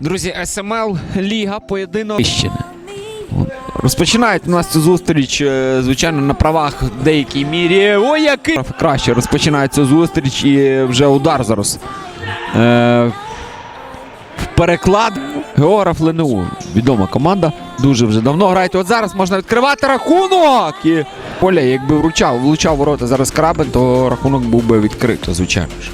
Друзі, СМЛ Ліга поєдинок. Розпочинають у нас цю зустріч, е, звичайно, на правах в деякій мірі. Ой, який краще розпочинається зустріч і вже удар зараз. Е, переклад Географ ЛНУ. Відома команда. Дуже вже давно грають. От зараз можна відкривати рахунок. І Поля, якби вручав, влучав ворота зараз крабин, то рахунок був би відкрито, звичайно ж.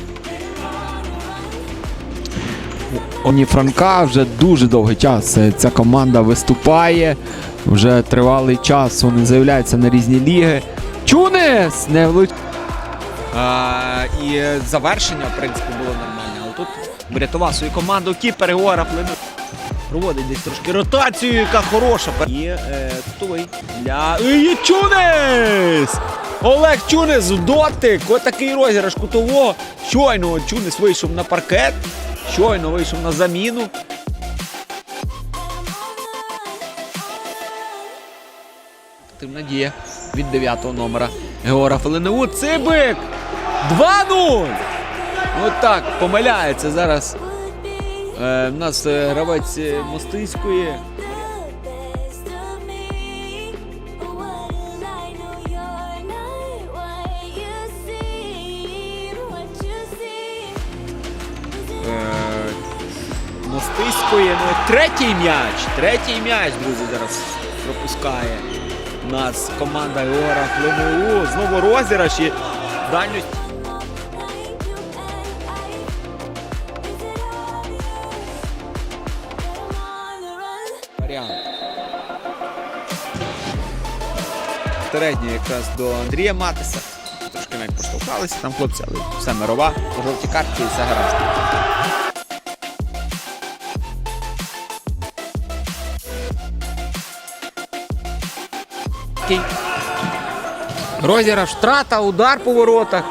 Оні Франка вже дуже довгий час е, ця команда виступає. Вже тривалий час вони заявляються на різні ліги. Чунес! Не влуч... А, і завершення, в принципі, було нормальне. Але тут врятував свою команду Кіпер Геора Плину. Проводить десь трошки ротацію, яка хороша. І е, той для. І Чунес! Олег Чунес дотик. Отакий розіграш кутового. Щойно Чунес вийшов на паркет. Щойно вийшов на заміну. Тим надія від 9 номера Геора ЛНУ. Цибик! 2-0! От так, помиляється зараз. Е, У нас е, гравець е, Мостиської. Ну, третій м'яч. Третій м'яч, друзі, зараз пропускає нас команда Геора ЛНУ. Знову розіграш і дальність. Варіант. Середній якраз до Андрія Матиса. Трошки навіть поштовхалися там хлопці, але все мирова, жовті картки і все гаразд. Кінь. Розіграш, втрата, удар по воротах.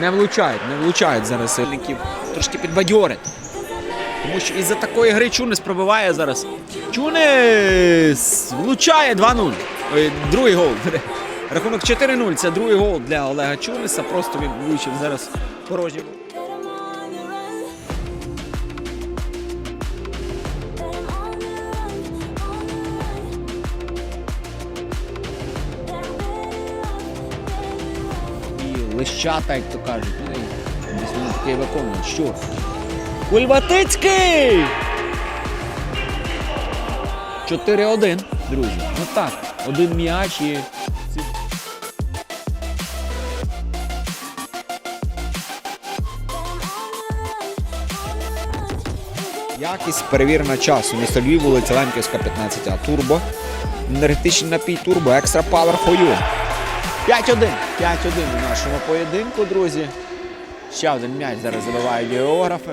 Не влучають, не влучають зараз сильників. Трошки підбадьорить. Тому що із-за такої гри Чунес пробиває зараз. Чунес влучає 2-0. Ой, Другий гол. Рахунок 4-0. Це другий гол для Олега Чунеса. Просто він влучив зараз порожній лищата, як то кажуть. Ну, Десь вони таке виконують. Що? Кульбатицький! 4-1, друзі. Ну так, один м'яч і. Якість перевірена часу. Місто Львів, вулиця Лемківська, 15А. Турбо. Енергетичний напій Турбо. Екстра for you. 5-1. 5-1 у нашому поєдинку, друзі. Ще один м'яч зараз забивають географи.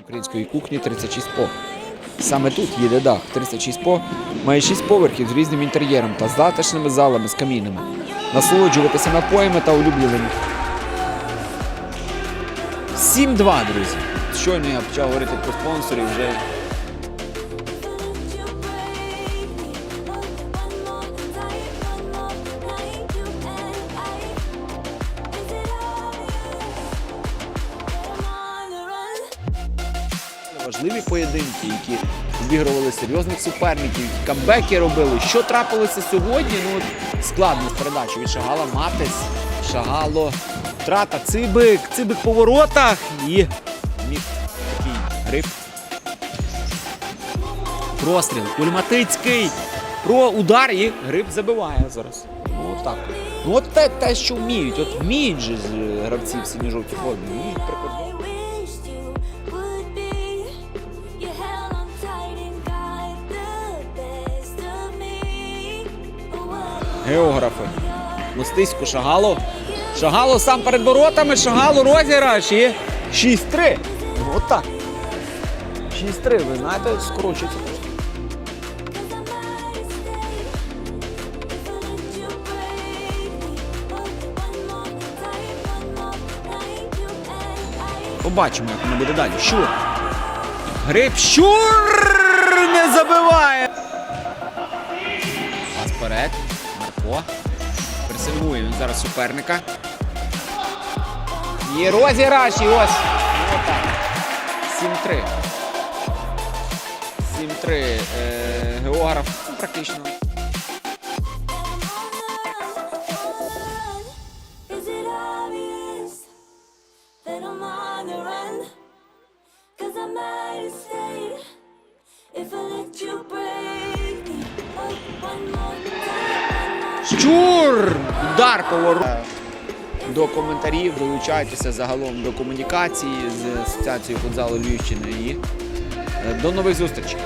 Української кухні 36 по. Саме тут їде дах 36 по, має 6 поверхів з різним інтер'єром та затишними залами з камінами. Насолоджуватися напоями та улюбленими. 7-2, друзі. Щойно я почав говорити про спонсорів вже. Важливі поєдинки, які обігрували серйозних суперників, камбеки робили. Що трапилося сьогодні? Ну складно з передачі від Шагала Матис. Шагало. Втрата Цибик. Цибик по воротах. І гриб. Простріл. Кульматицький. Про удар і гриб забиває зараз. Ну от так. Ну от те, те, що вміють. От вміють же е. Вміють прикордонно. Got the best of me. But what Географи. Мостисько Шагало. Шагало сам перед воротами, Шагало розіграш і 6-3. Ну, От так. 6-3, ви знаєте, скорочується. Побачимо, як воно буде далі. Щур. Гриб Щур не забиває. Пас вперед. О, пресингує він зараз суперника. Є розіграш і ось. Ну, отак. 7-3. 7-3. Е, географ ну, практично. Щур! Удар поворот. До коментарів долучайтеся загалом до комунікації з Асоціацією футзалу Львівщини і до нових зустрічей.